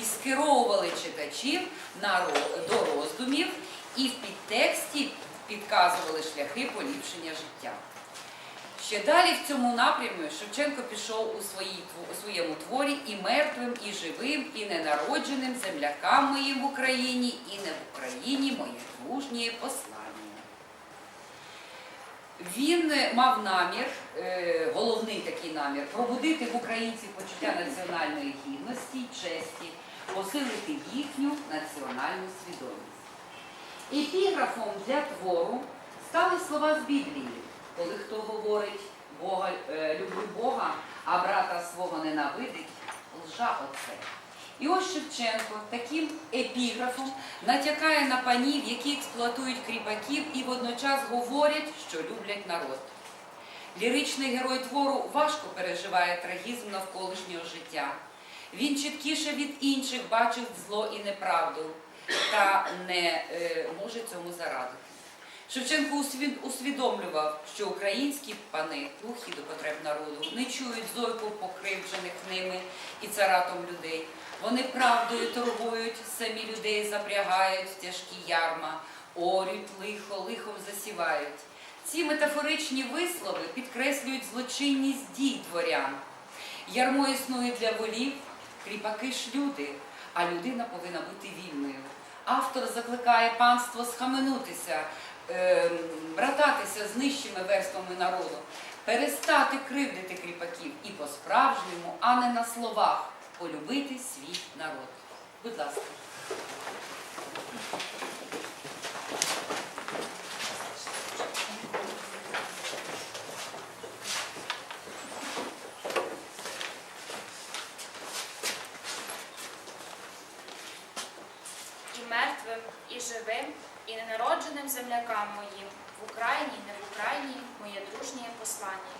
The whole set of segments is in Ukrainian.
І скеровували читачів до роздумів і в підтексті підказували шляхи поліпшення життя. Ще далі в цьому напрямі Шевченко пішов у, своєму творі і мертвим, і живим, і ненародженим землякам моїм в Україні, і не в Україні моє дружнє послання. Він мав намір, е, головний такий намір, пробудити в українців почуття національної гідності честі, посилити їхню національну свідомість. Епіграфом для твору стали слова з Біблії, коли хто говорить Бога, е, люблю Бога, а брата свого ненавидить, лжа оце. І ось Шевченко таким епіграфом натякає на панів, які експлуатують кріпаків і водночас говорять, що люблять народ. Ліричний герой твору важко переживає трагізм навколишнього життя. Він чіткіше від інших бачив зло і неправду та не е, може цьому зарадити. Шевченко усвідомлював, що українські пани, глухі до потреб народу, не чують зойку покривджених ними і царатом людей. Вони правдою торгують, самі людей запрягають в тяжкі ярма, орють лихо, лихом засівають. Ці метафоричні вислови підкреслюють злочинність дій дворян. Ярмо існує для волів, кріпаки ж люди, а людина повинна бути вільною. Автор закликає панство схаменутися, ем, брататися з нижчими верствами народу, перестати кривдити кріпаків і по-справжньому, а не на словах, полюбити свій народ. Будь ласка. Мертвим, і живим, і ненародженим землякам моїм, в Україні, не в Україні, моє дружнє послання.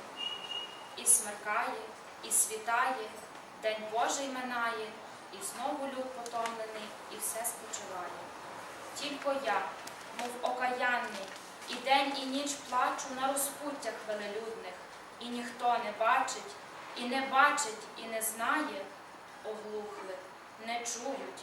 І смеркає, і світає, день Божий минає, і знову люд потомлений, і все спочиває. Тільки я, мов окаянний, і день, і ніч плачу на розпуттях велелюдних, і ніхто не бачить, і не бачить, і не знає, оглухли, не чують.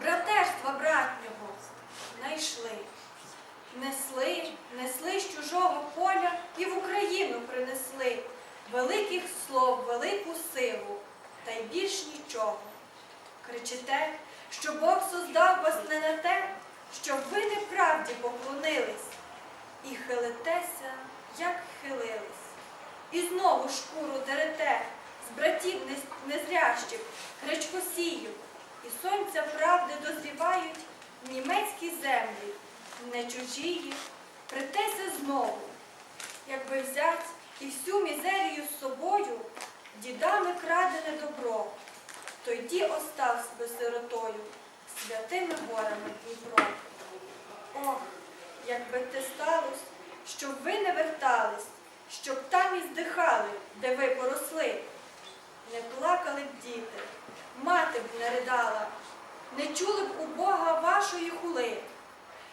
братерства братнього найшли. Несли, несли з чужого поля і в Україну принесли великих слов, велику силу, та й більш нічого. Кричите, що Бог создав вас не на те, щоб ви неправді поклонились, і хилитеся, як хилились, і знову шкуру дерете з братів незрящих, гречкосію, і сонця правди дозрівають німецькі землі, не чужії, притеся знову, якби взять і всю мізерію з собою, дідами крадене добро, тоді остався би сиротою святими горами Дніпро. Ох, якби те сталося, щоб ви не вертались, щоб там і здихали, де ви поросли. Не плакали б діти, мати б не ридала, не чули б у Бога вашої хули,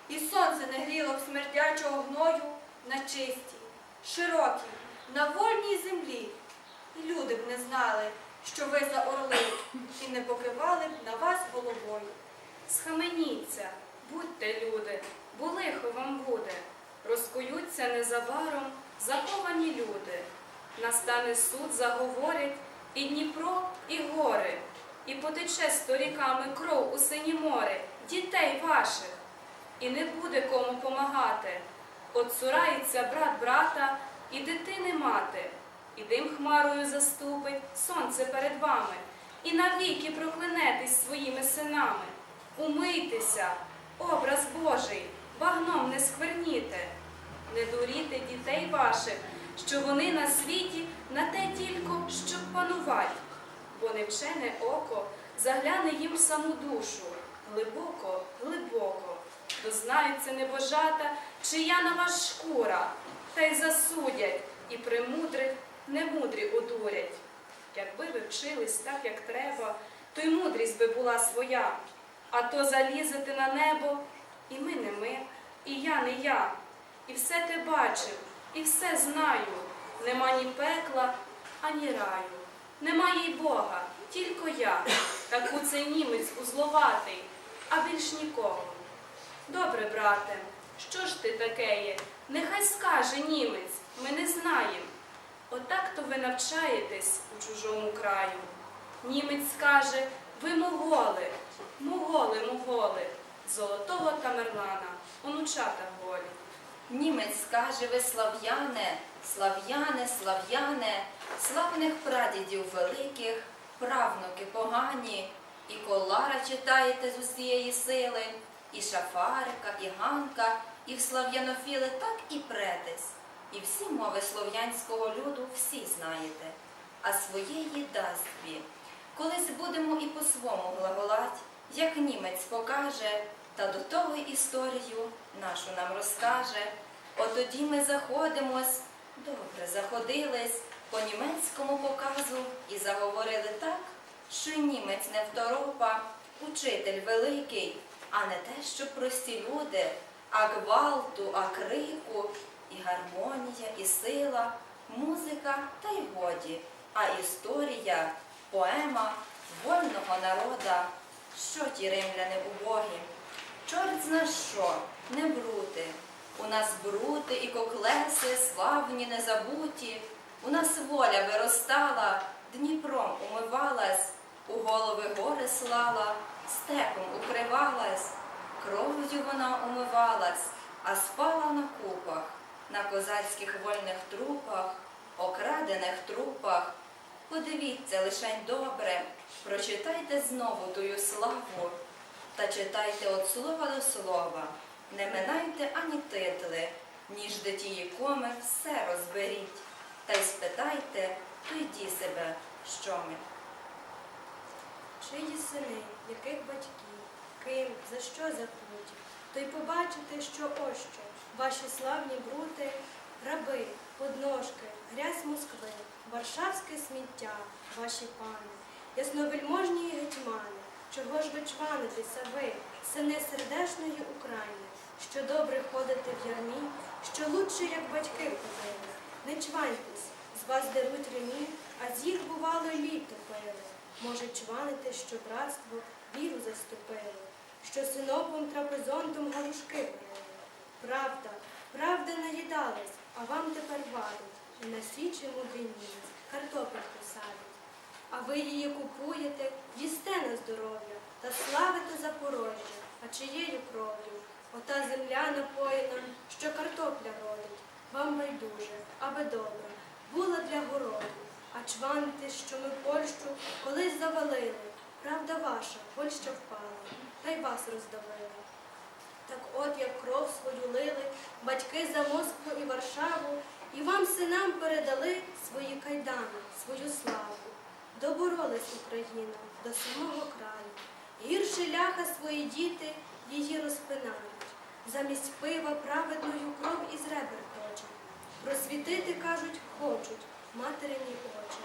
і сонце не гріло б смердячого гною на чистій, широкій, на вольній землі, і люди б не знали, що ви за орли, і не покивали б на вас головою. Схаменіться, будьте люди, бо лихо вам буде. Розкуються незабаром заховані люди. Настане суд, заговорять і Дніпро, і гори, і потече сторіками кров у сині море, дітей ваших, і не буде кому помагати. От цурається брат брата і дитини мати, і дим хмарою заступить сонце перед вами, і навіки проклянетесь своїми синами. Умийтеся, образ Божий, багном не скверніте, не дуріте дітей ваших, що вони на світі на те тільки, щоб панувати, бо невчене око загляне їм в саму душу, глибоко, глибоко, дознаються небожата, чия на вас шкура, та й засудять, і премудрих немудрі одурять. Якби ви вчились так, як треба, то й мудрість би була своя, а то залізете на небо, і ми не ми, і я не я, і все те бачив, і все знаю. Нема ні пекла, ані раю. Немає й Бога, тільки я, так у цей німець узловатий, а більш нікого. Добре, брате, що ж ти такеє? Нехай скаже німець, ми не знаємо. Отак то ви навчаєтесь у чужому краю. Німець скаже, ви моголи, моголи, моголи, золотого Тамерлана, онучата голі. Німець скаже ви слав'яне, слав'яне, слав'яне, славних прадідів великих, правнуки погані, і колара читаєте з усієї сили, і шафарика, і ганка, і в слав'янофіли так і претесь. І всі мови слов'янського люду всі знаєте, а своєї дастві. Колись будемо і по-свому глаголать, як німець покаже, та до того історію нашу нам розкаже. От тоді ми заходимось, добре заходились, по німецькому показу і заговорили так, що німець не второпа, учитель великий, а не те, що прості люди, а гвалту, а крику, і гармонія, і сила, музика та й годі, а історія, поема вольного народа, що ті римляни убогі. Чорт зна що, не брути. У нас брути і коклеси, славні, незабуті. У нас воля виростала, Дніпром умивалась, у голови гори слала, степом укривалась, кров'ю вона умивалась, а спала на купах, на козацьких вольних трупах, окрадених трупах. Подивіться лишень добре, прочитайте знову тую славу. Та читайте от слова до слова, не минайте ані титли, ніж де тії коми все розберіть, та й спитайте, то йді себе, що ми. Чиї сини, яких батьків, ким, за що закнуті, то й побачите, що ось що, ваші славні брути, раби, подножки, грязь Москви, варшавське сміття, ваші пани, ясновельможні гетьмани, чого ж ви чванитеся ви, сини сердешної України, що добре ходите в ярмі, що лучше, як батьки ходили. Не чваньтесь, з вас деруть ремі, а з їх бувало й літо пили. Може, чванити, що братство віру заступило, що синопом трапезонтом галушки варили. Правда, правда наїдалась, а вам тепер вадить, і на січі мудріні картопельку садить. А ви її купуєте, їсте на здоров'я та славите Запорожжя, а чиєю кров'ю? Ота земля напоїна, що картопля родить, вам байдуже, аби добра, була для городу. А чванти, що ми Польщу колись завалили, правда ваша, Польща впала, та й вас роздавила. Так от як кров свою лили, батьки за Москву і Варшаву, і вам синам передали свої кайдани, свою славу. Доборолась Україна до самого краю. Гірше ляха свої діти її розпинають. Замість пива праведною кров із ребер точать. Просвітити, кажуть, хочуть материні очі.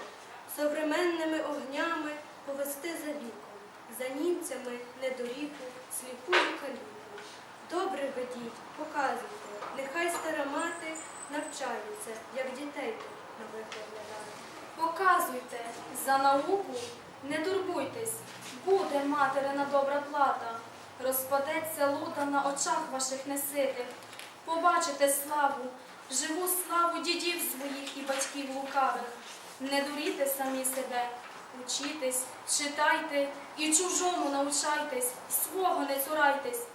Современними огнями повести за віком, за німцями недоріку, сліпу каліку. Добре ведіть, показуйте, нехай стара мати навчаються, як дітей на виход глядати. Показуйте. За науку, не турбуйтесь, буде материна добра плата, розпадеться лута на очах ваших неситих. Побачите славу, живу славу дідів своїх і батьків лукавих. Не дуріте самі себе, Учітесь, читайте і чужому научайтесь, свого не цурайтесь.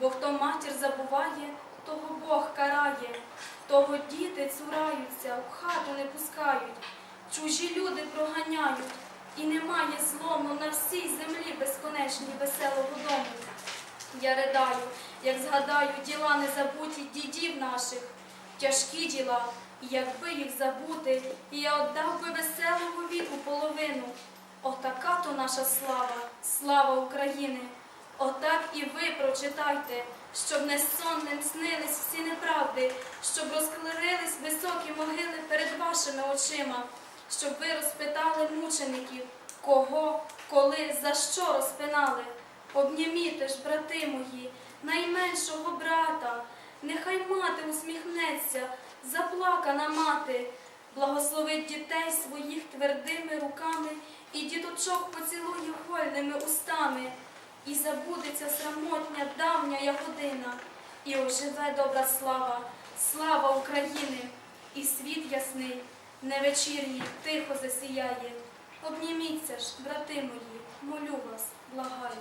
Бо хто матір забуває, того Бог карає, того діти цураються, в хату не пускають, чужі люди проганяють, і немає злому на всій землі безконечній веселого дому. Я ридаю, як згадаю діла незабуті дідів наших, тяжкі діла, і якби їх забути, я отдав би веселого віку половину. Отака то наша слава, слава України. Отак і ви прочитайте, щоб несонним снились всі неправди, щоб розклерились високі могили перед вашими очима, щоб ви розпитали мучеників, кого, коли, за що розпинали. Обніміте ж, брати мої, найменшого брата, нехай мати усміхнеться, заплакана мати, благословить дітей своїх твердими руками і діточок поцілує вольними устами, і забудеться срамотня давня ягодина, і оживе добра слава, слава України, і світ ясний, невечірній, тихо засіяє. Обніміться ж, брати мої, молю вас, благаю.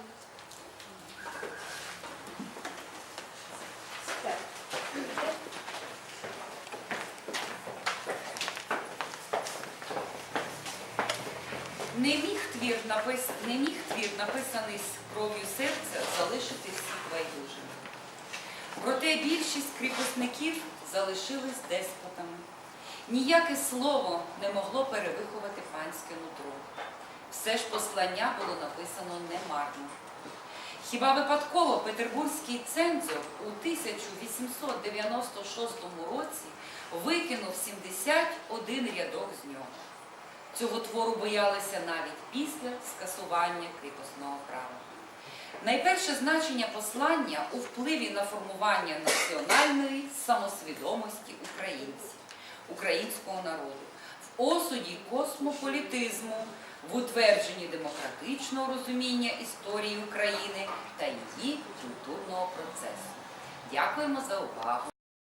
Не міг твір, напис... не міг твір, написаний з кров'ю серця, залишити всіх байдужими. Проте більшість кріпосників залишились деспотами. Ніяке слово не могло перевиховати панське нутро. Все ж послання було написано немарно. Хіба випадково петербурзький цензор у 1896 році викинув 71 рядок з нього. Цього твору боялися навіть після скасування кріпосного права. Найперше значення послання у впливі на формування національної самосвідомості українців, українського народу, в осуді космополітизму, в утвердженні демократичного розуміння історії України та її культурного процесу. Дякуємо за увагу.